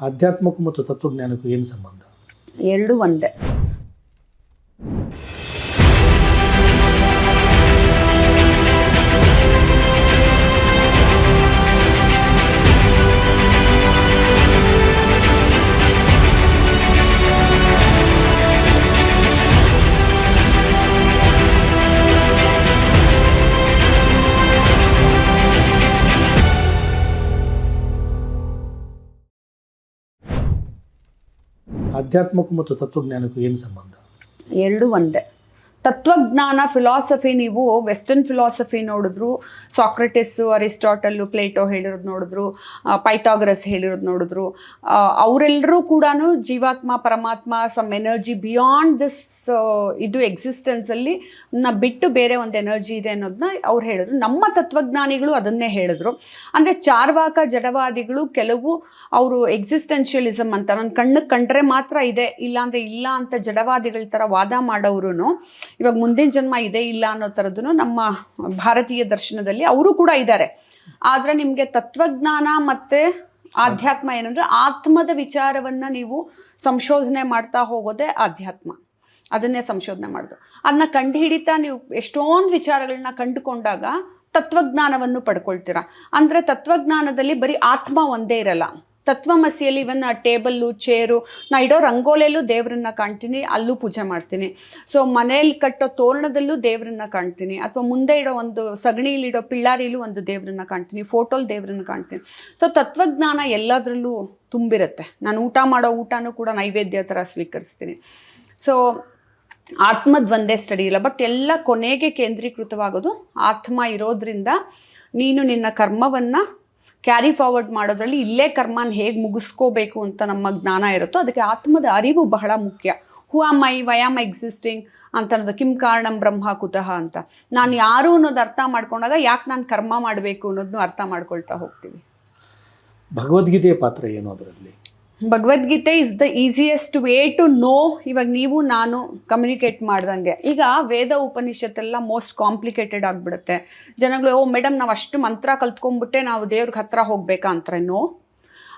ಆಧ್ಯಾತ್ಮಕ್ಕೂ ಮತ್ತು ತತ್ವಜ್ಞಾನಕ್ಕೂ ಏನು ಸಂಬಂಧ? ಎರಡು ಒಂದೇ. ಆಧ್ಯಾತ್ಮಕ್ಕೂ ಮತ್ತು ತತ್ವಜ್ಞಾನಕ್ಕೂ ಏನು ಸಂಬಂಧ? ಎರಡು ಒಂದೇ. ತತ್ವಜ್ಞಾನ ಫಿಲಾಸಫಿ ನೀವು ವೆಸ್ಟರ್ನ್ ಫಿಲಾಸಫಿ ನೋಡಿದ್ರು ಸಾಕ್ರೆಟಿಸ್ಸು ಅರಿಸ್ಟಾಟಲ್ಲು ಪ್ಲೇಟೋ ಹೇಳಿರೋದು ನೋಡಿದ್ರು ಪೈಥಾಗ್ರಸ್ ಹೇಳಿರೋದು ನೋಡಿದ್ರು ಅವರೆಲ್ಲರೂ ಕೂಡ ಜೀವಾತ್ಮ, ಪರಮಾತ್ಮ ಸಮ್ ಎನರ್ಜಿ ಬಿಯಾಂಡ್ ದಿಸ್ ಇದು ಎಕ್ಸಿಸ್ಟೆನ್ಸಲ್ಲಿ ನ ಬಿಟ್ಟು ಬೇರೆ ಒಂದು ಎನರ್ಜಿ ಇದೆ ಅನ್ನೋದನ್ನ ಅವ್ರು ಹೇಳಿದ್ರು. ನಮ್ಮ ತತ್ವಜ್ಞಾನಿಗಳು ಅದನ್ನೇ ಹೇಳಿದ್ರು. ಅಂದರೆ ಚಾರ್ವಾಕ, ಜಡವಾದಿಗಳು ಕೆಲವು ಅವರು ಎಕ್ಸಿಸ್ಟೆನ್ಷಿಯಲಿಸಮ್ ಅಂತ ನನ್ನ ಕಣ್ಣಿಗೆ ಕಂಡ್ರೆ ಮಾತ್ರ ಇದೆ, ಇಲ್ಲಾಂದರೆ ಇಲ್ಲ ಅಂತ ಜಡವಾದಿಗಳ ಥರ ವಾದ ಮಾಡೋರು ಇವಾಗ ಮುಂದಿನ ಜನ್ಮ ಇದೆ ಇಲ್ಲ ಅನ್ನೋ ಥರದ್ದು ನಮ್ಮ ಭಾರತೀಯ ದರ್ಶನದಲ್ಲಿ ಅವರು ಕೂಡ ಇದ್ದಾರೆ. ಆದರೆ ನಿಮಗೆ ತತ್ವಜ್ಞಾನ ಮತ್ತು ಆಧ್ಯಾತ್ಮ ಏನಂದ್ರೆ ಆತ್ಮದ ವಿಚಾರವನ್ನ ನೀವು ಸಂಶೋಧನೆ ಮಾಡ್ತಾ ಹೋಗೋದೇ ಆಧ್ಯಾತ್ಮ. ಅದನ್ನೇ ಸಂಶೋಧನೆ ಮಾಡೋದು. ಅದನ್ನ ಕಂಡುಹಿಡಿತಾ ನೀವು ಎಷ್ಟೊಂದು ವಿಚಾರಗಳನ್ನ ಕಂಡುಕೊಂಡಾಗ ತತ್ವಜ್ಞಾನವನ್ನು ಪಡ್ಕೊಳ್ತೀರಾ. ಅಂದರೆ ತತ್ವಜ್ಞಾನದಲ್ಲಿ ಬರೀ ಆತ್ಮ ಒಂದೇ ಇರಲ್ಲ. ತತ್ವಮಸಿಯಲ್ಲಿ ಇವನ್ ಆ ಟೇಬಲ್ಲು, ಚೇರು, ನಾ ಇಡೋ ರಂಗೋಲಿಯಲ್ಲೂ ದೇವರನ್ನ ಕಾಣ್ತೀನಿ, ಅಲ್ಲೂ ಪೂಜೆ ಮಾಡ್ತೀನಿ. ಸೊ ಮನೆಯಲ್ಲಿ ಕಟ್ಟೋ ತೋರಣದಲ್ಲೂ ದೇವರನ್ನ ಕಾಣ್ತೀನಿ, ಅಥವಾ ಮುಂದೆ ಇಡೋ ಒಂದು ಸಗಣಿಲಿಡೋ ಪಿಳ್ಳಾರಿಲೂ ಒಂದು ದೇವರನ್ನ ಕಾಣ್ತೀನಿ, ಫೋಟೋಲ್ ದೇವರನ್ನ ಕಾಣ್ತೀನಿ. ಸೊ ತತ್ವಜ್ಞಾನ ಎಲ್ಲದರಲ್ಲೂ ತುಂಬಿರುತ್ತೆ. ನಾನು ಊಟ ಮಾಡೋ ಊಟನೂ ಕೂಡ ನೈವೇದ್ಯ ಥರ ಸ್ವೀಕರಿಸ್ತೀನಿ. ಸೊ ಆತ್ಮದ ಒಂದೇ ಸ್ಟಡಿ ಇಲ್ಲ ಬಟ್ ಎಲ್ಲ ಕೊನೆಗೆ ಕೇಂದ್ರೀಕೃತವಾಗೋದು ಆತ್ಮ ಇರೋದ್ರಿಂದ ನೀನು ನಿನ್ನ ಕರ್ಮವನ್ನು ಕ್ಯಾರಿ ಫಾರ್ವರ್ಡ್ ಮಾಡೋದ್ರಲ್ಲಿ ಇಲ್ಲೇ ಕರ್ಮನ ಹೇಗೆ ಮುಗಿಸ್ಕೋಬೇಕು ಅಂತ ನಮ್ಮ ಜ್ಞಾನ ಇರುತ್ತೋ ಅದಕ್ಕೆ ಆತ್ಮದ ಅರಿವು ಬಹಳ ಮುಖ್ಯ. Who am I why am existing ಅಂತ ಅನ್ನೋದು ಕಿಂ ಕಾರಣಂ ಬ್ರಹ್ಮ ಕುತಃ ಅಂತ. ನಾನು ಯಾರು ಅನ್ನೋದು ಅರ್ಥ ಮಾಡ್ಕೊಂಡಾಗ ಯಾಕೆ ನಾನು ಕರ್ಮ ಮಾಡಬೇಕು ಅನ್ನೋದನ್ನು ಅರ್ಥ ಮಾಡ್ಕೊಳ್ತಾ ಹೋಗ್ತೀವಿ. ಭಗವದ್ಗೀತೆಯ ಪಾತ್ರ ಏನು ಅದರಲ್ಲಿ? Bhagavad Gita is the easiest way to know ಇವಾಗ ನೀವು, ನಾನು ಕಮ್ಯುನಿಕೇಟ್ ಮಾಡ್ದಂಗೆ. ಈಗ ವೇದ ಉಪನಿಷತ್ತೆಲ್ಲ ಮೋಸ್ಟ್ ಕಾಂಪ್ಲಿಕೇಟೆಡ್ ಆಗಿಬಿಡುತ್ತೆ. ಜನಗಳು, ಓ ಮೇಡಮ್ ನಾವು ಅಷ್ಟು ಮಂತ್ರ ಕಲ್ತ್ಕೊಂಡ್ಬಿಟ್ಟೆ ನಾವು ದೇವ್ರಿಗೆ ಹತ್ರ ಹೋಗ್ಬೇಕಾ ನೋ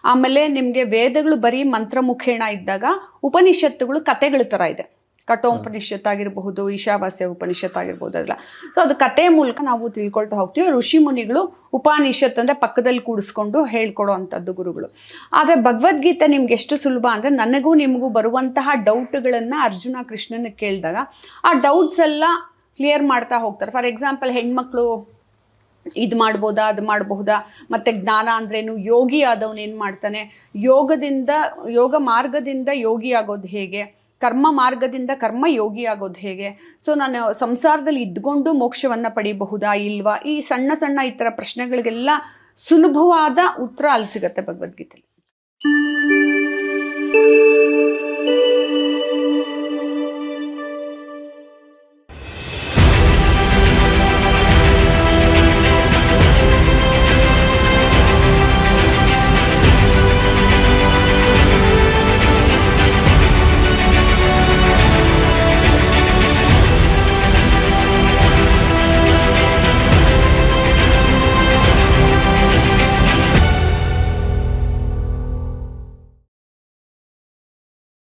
ಆಮೇಲೆ ನಿಮಗೆ ವೇದಗಳು ಬರೀ ಮಂತ್ರ ಮುಖೇಣ ಇದ್ದಾಗ ಉಪನಿಷತ್ತುಗಳು ಕತೆಗಳ ಥರ ಇದೆ. ಕಠೋಪನಿಷತ್ ಆಗಿರಬಹುದು ಈಶಾವಾಸ್ಯ ಉಪನಿಷತ್ ಆಗಿರ್ಬೋದು ಅದೆಲ್ಲ. ಸೊ ಅದು ಕಥೆ ಮೂಲಕ ನಾವು ತಿಳ್ಕೊಳ್ತಾ ಹೋಗ್ತೀವಿ. ಋಷಿ ಮುನಿಗಳು ಉಪನಿಷತ್ ಅಂದರೆ ಪಕ್ಕದಲ್ಲಿ ಕೂಡಿಸ್ಕೊಂಡು ಹೇಳ್ಕೊಡೋ ಅಂಥದ್ದು ಗುರುಗಳು. ಆದರೆ ಭಗವದ್ಗೀತೆ ನಿಮ್ಗೆ ಎಷ್ಟು ಸುಲಭ ಅಂದರೆ ನನಗೂ ನಿಮಗೂ ಬರುವಂತಹ ಡೌಟ್ಗಳನ್ನು ಅರ್ಜುನ ಕೃಷ್ಣನ ಕೇಳಿದಾಗ, ಆ ಡೌಟ್ಸ್ ಎಲ್ಲ ಕ್ಲಿಯರ್ ಮಾಡ್ತಾ ಹೋಗ್ತಾರೆ. ಫಾರ್ ಎಕ್ಸಾಂಪಲ್, ಹೆಣ್ಮಕ್ಳು ಇದು ಮಾಡ್ಬೋದಾ, ಅದು ಮಾಡಬಹುದಾ? ಮತ್ತು ಜ್ಞಾನ ಅಂದ್ರೇನು? ಯೋಗಿ ಆದವನು ಏನು ಮಾಡ್ತಾನೆ? ಯೋಗದಿಂದ, ಯೋಗ ಮಾರ್ಗದಿಂದ ಯೋಗಿ ಆಗೋದು ಹೇಗೆ? ಕರ್ಮ ಮಾರ್ಗದಿಂದ ಕರ್ಮ ಯೋಗಿ ಆಗೋದು ಹೇಗೆ? ಸೊ ನಾನು ಸಂಸಾರದಲ್ಲಿ ಇದ್ಕೊಂಡು ಮೋಕ್ಷವನ್ನು ಪಡಿಬಹುದಾ ಇಲ್ವಾ? ಈ ಸಣ್ಣ ಸಣ್ಣ ಈ ಪ್ರಶ್ನೆಗಳಿಗೆಲ್ಲ ಸುಲಭವಾದ ಉತ್ತರ ಅಲ್ಲಿ ಸಿಗತ್ತೆ ಭಗವದ್ಗೀತೆಯಲ್ಲಿ